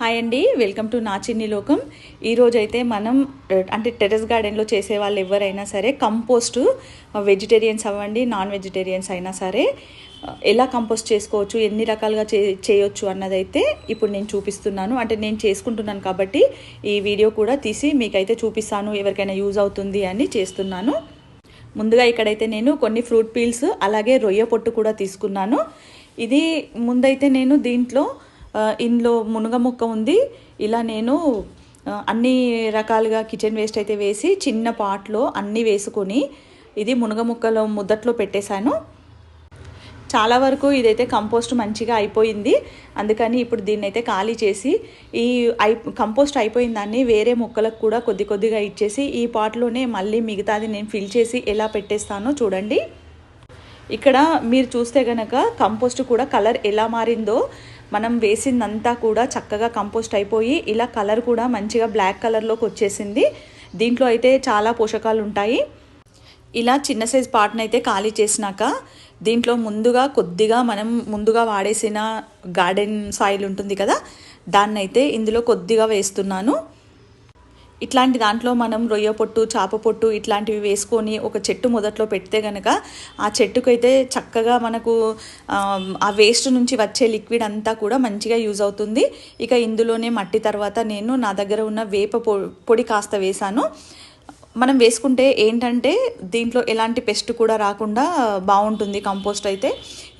Hi అండి welcome to నా చిన్ని లోకం ఈరోజైతే మనం అంటే టెర్రస్ గార్డెన్లో చేసే వాళ్ళు ఎవరైనా సరే కంపోస్ట్ వెజిటేరియన్స్ అవ్వండి నాన్ వెజిటేరియన్స్ అయినా సరే ఎలా కంపోస్ట్ చేసుకోవచ్చు ఎన్ని రకాలుగా చే చేయొచ్చు అన్నదైతే ఇప్పుడు నేను చూపిస్తున్నాను. అంటే నేను చేసుకుంటున్నాను కాబట్టి ఈ వీడియో కూడా తీసి మీకైతే చూపిస్తాను ఎవరికైనా యూజ్ అవుతుంది అని చేస్తున్నాను. ముందుగా ఇక్కడైతే నేను కొన్ని ఫ్రూట్ పీల్స్ అలాగే రొయ్య పొట్టు కూడా తీసుకున్నాను. ఇది ముందైతే నేను దీంట్లో ఇందులో మునగ ముక్క ఉంది. ఇలా నేను అన్ని రకాలుగా కిచెన్ వేస్ట్ అయితే వేసి చిన్న పాట్లో అన్నీ వేసుకొని ఇది మునగ ముక్కలో ముద్దట్లో పెట్టేశాను. చాలా వరకు ఇదైతే కంపోస్ట్ మంచిగా అయిపోయింది. అందుకని ఇప్పుడు దీన్ని అయితే ఖాళీ చేసి ఈ అయి కంపోస్ట్ అయిపోయిన దాన్ని వేరే మొక్కలకు కూడా కొద్ది కొద్దిగా ఇచ్చేసి ఈ పాట్లోనే మళ్ళీ మిగతాది నేను ఫిల్ చేసి ఎలా పెట్టేస్తానో చూడండి. ఇక్కడ మీరు చూస్తే గనక కంపోస్ట్ కూడా కలర్ ఎలా మారిందో మనం వేసిందంతా కూడా చక్కగా కంపోస్ట్ అయిపోయి ఇలా కలర్ కూడా మంచిగా బ్లాక్ కలర్లోకి వచ్చేసింది. దీంట్లో అయితే చాలా పోషకాలు ఉంటాయి. ఇలా చిన్న సైజ్ పార్ట్ని అయితే ఖాళీ చేసినాక దీంట్లో ముందుగా కొద్దిగా మనం ముందుగా వాడేసిన గార్డెన్ సాయిల్ ఉంటుంది కదా దాన్ని అయితే ఇందులో కొద్దిగా వేస్తున్నాను. ఇట్లాంటి దాంట్లో మనం రొయ్య పొట్టు చేప పొట్టు ఇట్లాంటివి వేసుకొని ఒక చెట్టు మొదట్లో పెడితే కనుక ఆ చెట్టుకైతే చక్కగా మనకు ఆ వేస్ట్ నుంచి వచ్చే లిక్విడ్ అంతా కూడా మంచిగా యూజ్ అవుతుంది. ఇక ఇందులోనే మట్టి తర్వాత నేను నా దగ్గర ఉన్న వేప పొ పొడి కాస్త వేశాను. మనం వేసుకుంటే ఏంటంటే దీంట్లో ఎలాంటి పెస్ట్ కూడా రాకుండా బాగుంటుంది కంపోస్ట్ అయితే.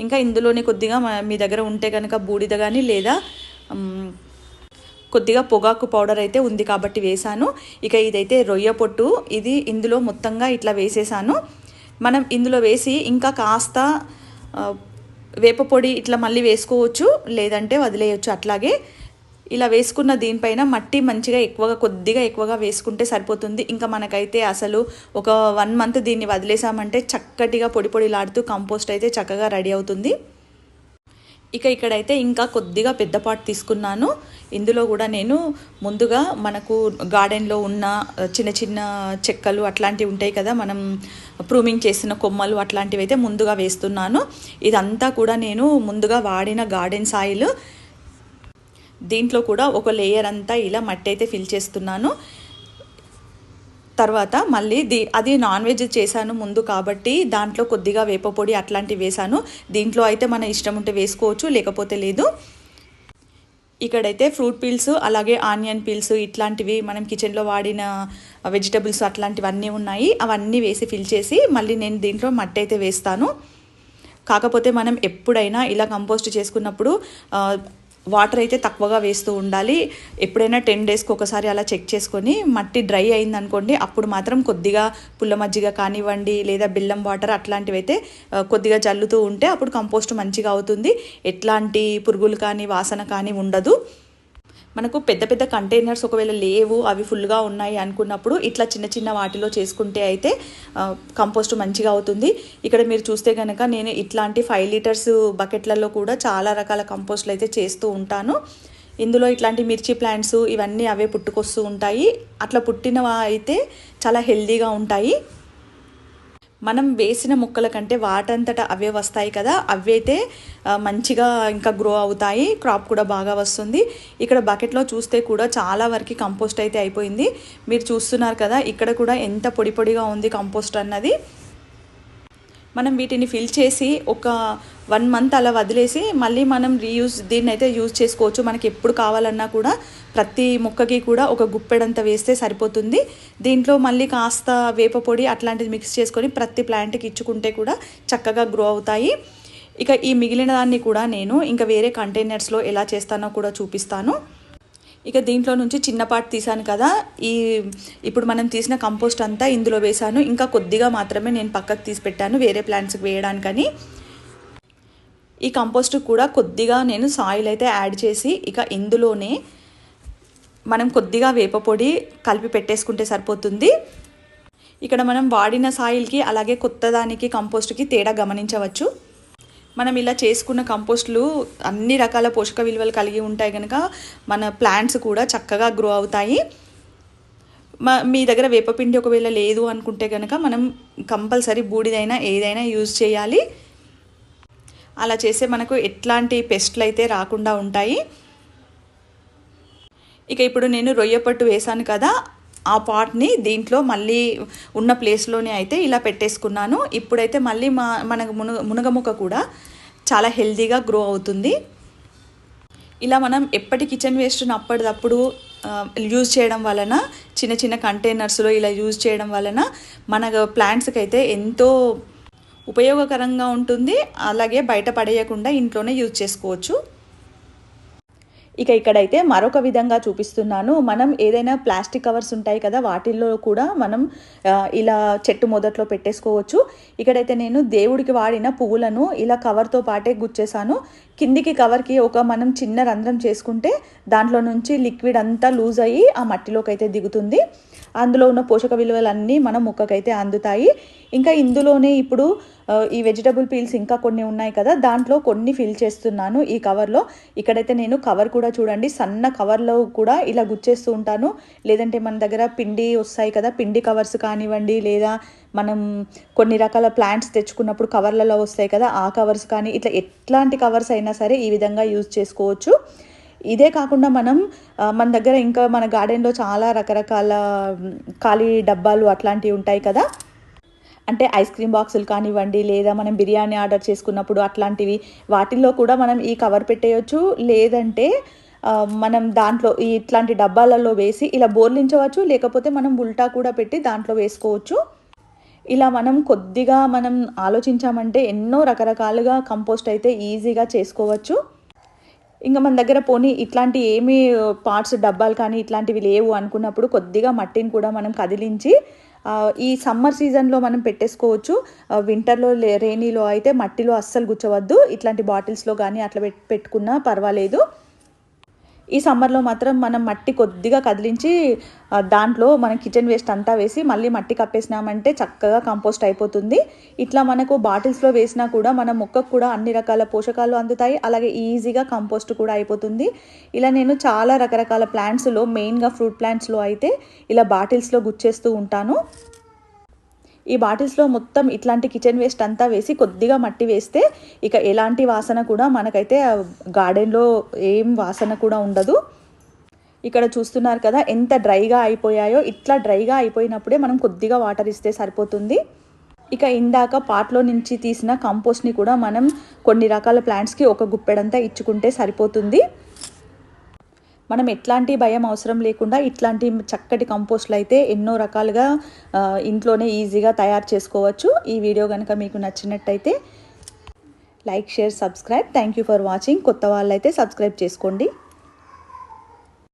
ఇంకా ఇందులోనే కొద్దిగా మీ దగ్గర ఉంటే కనుక బూడిద కానీ లేదా కొద్దిగా పొగాకు పౌడర్ అయితే ఉంది కాబట్టి వేసాను ఇక ఇదైతే రొయ్య పొట్టు. ఇది ఇందులో మొత్తంగా ఇట్లా వేసేసాను. మనం ఇందులో వేసి ఇంకా కాస్త వేపపొడి వేప పొడి ఇట్లా మళ్ళీ వేసుకోవచ్చు. లేదంటే వదిలేయచ్చు అట్లాగే. ఇలా వేసుకున్న దీనిపైన మట్టి మంచిగా ఎక్కువగా కొద్దిగా ఎక్కువగా వేసుకుంటే సరిపోతుంది. ఇంకా మనకైతే అసలు ఒక వన్ మంత్ దీన్ని వదిలేసామంటే చక్కటిగా పొడి పొడిలాడుతూ కంపోస్ట్ అయితే చక్కగా రెడీ అవుతుంది. ఇక ఇక్కడైతే ఇంకా కొద్దిగా పెద్ద పాట్ తీసుకున్నాను. ఇందులో కూడా నేను ముందుగా మనకు గార్డెన్లో ఉన్న చిన్న చిన్న చెక్కలు అట్లాంటివి ఉంటాయి కదా మనం ప్రూమింగ్ చేసిన కొమ్మలు అట్లాంటివి అయితే ముందుగా వేస్తున్నాను. ఇదంతా కూడా నేను ముందుగా వాడిన గార్డెన్ సాయిల్. దీంట్లో కూడా ఒక లేయర్ అంతా ఇలా మట్టి అయితే ఫిల్ చేస్తున్నాను. తర్వాత మళ్ళీ ది అది నాన్ వెజ్ చేశాను ముందు కాబట్టి దాంట్లో కొద్దిగా వేప పొడి అట్లాంటివి వేశాను. దీంట్లో అయితే మన ఇష్టం ఉంటే వేసుకోవచ్చు లేకపోతే లేదు. ఇక్కడైతే ఫ్రూట్ పీల్స్ అలాగే ఆనియన్ పీల్స్ ఇట్లాంటివి మనం కిచెన్లో వాడిన వెజిటబుల్స్ అట్లాంటివన్నీ ఉన్నాయి. అవన్నీ వేసి ఫిల్ చేసి మళ్ళీ నేను దీంట్లో మట్టి అయితే వేస్తాను. కాకపోతే మనం ఎప్పుడైనా ఇలా కంపోస్ట్ చేసుకున్నప్పుడు వాటర్ అయితే తక్కువగా వేస్తూ ఉండాలి. ఎప్పుడైనా టెన్ డేస్కి ఒకసారి అలా చెక్ చేసుకొని మట్టి డ్రై అయిందనుకోండి అప్పుడు మాత్రం కొద్దిగా పుల్ల మజ్జిగ కానివ్వండి లేదా బెల్లం వాటర్ అట్లాంటివి అయితే కొద్దిగా జల్లుతూ ఉంటే అప్పుడు కంపోస్ట్ మంచిగా అవుతుంది. ఎట్లాంటి పురుగులు కానీ వాసన కానీ ఉండదు. మనకు పెద్ద పెద్ద కంటైనర్స్ ఒకవేళ లేవు అవి ఫుల్గా ఉన్నాయి అనుకున్నప్పుడు ఇట్లా చిన్న చిన్న వాటిలో చేసుకుంటే అయితే కంపోస్ట్ మంచిగా అవుతుంది. ఇక్కడ మీరు చూస్తే కనుక నేను ఇట్లాంటి ఫైవ్ లీటర్స్ బకెట్లలో కూడా చాలా రకాల కంపోస్ట్లు అయితే చేస్తూ ఉంటాను. ఇందులో ఇట్లాంటి మిర్చి ప్లాంట్స్ ఇవన్నీ అవే పుట్టుకొస్తూ ఉంటాయి. అట్లా పుట్టినవి అయితే చాలా హెల్దీగా ఉంటాయి. మనం వేసిన మొక్కల కంటే వాటంతట అవే వస్తాయి కదా అవైతే మంచిగా ఇంకా గ్రో అవుతాయి క్రాప్ కూడా బాగా వస్తుంది. ఇక్కడ బకెట్లో చూస్తే కూడా చాలా వరకు కంపోస్ట్ అయితే అయిపోయింది. మీరు చూస్తున్నారు కదా ఇక్కడ కూడా ఎంత పొడి పొడిగా ఉంది కంపోస్ట్ అన్నది. మనం వీటిని ఫిల్ చేసి ఒక వన్ మంత్ అలా వదిలేసి మళ్ళీ మనం రీయూజ్ దీన్ని అయితే యూజ్ చేసుకోవచ్చు. మనకి ఎప్పుడు కావాలన్నా కూడా ప్రతి మొక్కకి కూడా ఒక గుప్పెడంత వేస్తే సరిపోతుంది. దీంట్లో మళ్ళీ కాస్త వేప పొడి అట్లాంటిది మిక్స్ చేసుకొని ప్రతి ప్లాంట్కి ఇచ్చుకుంటే కూడా చక్కగా గ్రో అవుతాయి. ఇక ఈ మిగిలిన దాన్ని కూడా నేను ఇంకా వేరే కంటైనర్స్లో ఎలా చేస్తానో కూడా చూపిస్తాను. ఇక దీంట్లో నుంచి చిన్న పార్ట్ తీసాను కదా. ఈ ఇప్పుడు మనం తీసిన కంపోస్ట్ అంతా ఇందులో వేసాను ఇంకా కొద్దిగా మాత్రమే నేను పక్కకు తీసి పెట్టాను వేరే ప్లాంట్స్కి వేయడానికని. ఈ కంపోస్ట్ కూడా కొద్దిగా నేను సాయిల్ అయితే యాడ్ చేసి ఇక ఇందులోనే మనం కొద్దిగా వేప పొడి కలిపి పెట్టేసుకుంటే సరిపోతుంది. ఇక్కడ మనం వాడిన సాయిల్కి అలాగే కొత్తదానికి కంపోస్ట్కి తేడా గమనించవచ్చు. మనం ఇలా చేసుకున్న కంపోస్ట్లు అన్ని రకాల పోషక విలువలు కలిగి ఉంటాయి కనుక మన ప్లాంట్స్ కూడా చక్కగా గ్రో అవుతాయి. మా మీ దగ్గర వేపపిండి ఒకవేళ లేదు అనుకుంటే కనుక మనం కంపల్సరీ బూడిదైనా ఏదైనా యూజ్ చేయాలి. అలా చేస్తే మనకు ఎట్లాంటి పెస్ట్లు అయితే రాకుండా ఉంటాయి. ఇక ఇప్పుడు నేను రొయ్య పట్టు వేశాను కదా ఆ పాట్ని దీంట్లో మళ్ళీ ఉన్న ప్లేస్లోనే అయితే ఇలా పెట్టేసుకున్నాను. ఇప్పుడైతే మళ్ళీ మా మనకు మునగ మునగముక కూడా చాలా హెల్దీగా గ్రో అవుతుంది. ఇలా మనం ఎప్పటి కిచెన్ వేస్ట్ని అప్పటిదప్పుడు యూజ్ చేయడం వలన చిన్న చిన్న కంటైనర్స్లో ఇలా యూజ్ చేయడం వలన మన ప్లాంట్స్కి అయితే ఎంతో ఉపయోగకరంగా ఉంటుంది. అలాగే బయట పడేయకుండా ఇంట్లోనే యూజ్ చేసుకోవచ్చు. ఇక ఇక్కడైతే మరొక విధంగా చూపిస్తున్నాను. మనం ఏదైనా ప్లాస్టిక్ కవర్స్ ఉంటాయి కదా వాటిల్లో కూడా మనం ఇలా చెట్టు మొదట్లో పెట్టేసుకోవచ్చు. ఇక్కడైతే నేను దేవుడికి వాడిన పువ్వులను ఇలా కవర్తో పాటే గుచ్చేసాను. కిందికి కవర్కి ఒక మనం చిన్న రంధ్రం చేసుకుంటే దాంట్లో నుంచి లిక్విడ్ అంతా లూజ్ అయ్యి ఆ మట్టిలోకి అయితే దిగుతుంది. అందులో ఉన్న పోషక విలువలన్నీ మన మొక్కకైతే అందుతాయి. ఇంకా ఇందులోనే ఇప్పుడు ఈ వెజిటబుల్ పీల్స్ ఇంకా కొన్ని ఉన్నాయి కదా దాంట్లో కొన్ని ఫిల్ చేస్తున్నాను ఈ కవర్లో. ఇక్కడైతే నేను కవర్ కూడా చూడండి సన్న కవర్లో కూడా ఇలా గుచ్చేస్తూ ఉంటాను. లేదంటే మన దగ్గర పిండి వస్తాయి కదా పిండి కవర్స్ కానివ్వండి లేదా మనం కొన్ని రకాల ప్లాంట్స్ తెచ్చుకున్నప్పుడు కవర్లలో వస్తాయి కదా ఆ కవర్స్ కానీ ఇట్లా ఎట్లాంటి కవర్స్ అయినా సరే ఈ విధంగా యూజ్ చేసుకోవచ్చు. ఇదే కాకుండా మనం మన దగ్గర ఇంకా మన గార్డెన్లో చాలా రకరకాల ఖాళీ డబ్బాలు అట్లాంటివి ఉంటాయి కదా. అంటే ఐస్ క్రీమ్ బాక్సులు కానివ్వండి లేదా మనం బిర్యానీ ఆర్డర్ చేసుకున్నప్పుడు అట్లాంటివి వాటిల్లో కూడా మనం ఈ కవర్ పెట్టేయచ్చు. లేదంటే మనం దాంట్లో ఈ ఇట్లాంటి డబ్బాలలో వేసి ఇలా బోర్లించవచ్చు లేకపోతే మనం ఉల్టా కూడా పెట్టి దాంట్లో వేసుకోవచ్చు. ఇలా మనం కొద్దిగా మనం ఆలోచించామంటే ఎన్నో రకరకాలుగా కంపోస్ట్ అయితే ఈజీగా చేసుకోవచ్చు. ఇంకా మన దగ్గర పోనీ ఇట్లాంటి ఏమి పార్ట్స్ డబ్బాలు కానీ ఇట్లాంటివి లేవు అనుకున్నప్పుడు కొద్దిగా మట్టిని కూడా మనం కదిలించి ఈ సమ్మర్ సీజన్లో మనం పెట్టేసుకోవచ్చు. వింటర్లో లే అయితే మట్టిలో అస్సలు గుచ్చవద్దు. ఇట్లాంటి బాటిల్స్లో కానీ అట్లా పెట్టుకున్నా పర్వాలేదు. ఈ సమ్మర్లో మాత్రం మనం మట్టి కొద్దిగా కదిలించి దాంట్లో మనం కిచెన్ వేస్ట్ అంతా వేసి మళ్ళీ మట్టి కప్పేసినామంటే చక్కగా కంపోస్ట్ అయిపోతుంది. ఇట్లా మనకు బాటిల్స్లో వేసినా కూడా మన మొక్కకు కూడా అన్ని రకాల పోషకాలు అందుతాయి. అలాగే ఈజీగా కంపోస్ట్ కూడా అయిపోతుంది. ఇలా నేను చాలా రకరకాల ప్లాంట్స్లో మెయిన్గా ఫ్రూట్ ప్లాంట్స్లో అయితే ఇలా బాటిల్స్లో గుచ్చేస్తూ ఉంటాను. ఈ బాటిల్స్లో మొత్తం ఇట్లాంటి కిచెన్ వేస్ట్ అంతా వేసి కొద్దిగా మట్టి వేస్తే ఇక ఎలాంటి వాసన కూడా మనకైతే గార్డెన్లో ఏం వాసన కూడా ఉండదు. ఇక్కడ చూస్తున్నారు కదా ఎంత డ్రైగా అయిపోయాయో ఇట్లా డ్రైగా అయిపోయినప్పుడే మనం కొద్దిగా వాటర్ ఇస్తే సరిపోతుంది. ఇక ఇందాక పాట్లో నుంచి తీసిన కంపోస్ట్ని కూడా మనం కొన్ని రకాల ప్లాంట్స్కి ఒక గుప్పెడంతా ఇచ్చుకుంటే సరిపోతుంది. మనం ఎట్లాంటి భయం అవసరం లేకుండా ఇట్లాంటి చక్కటి కంపోస్ట్లు అయితే ఎన్నో రకాలుగా ఇంట్లోనే ఈజీగా తయారు చేసుకోవచ్చు. ఈ వీడియో కనుక మీకు నచ్చినట్టయితే like share subscribe. Thank you for watching కొత్త వాళ్ళైతే సబ్స్క్రైబ్ చేసుకోండి.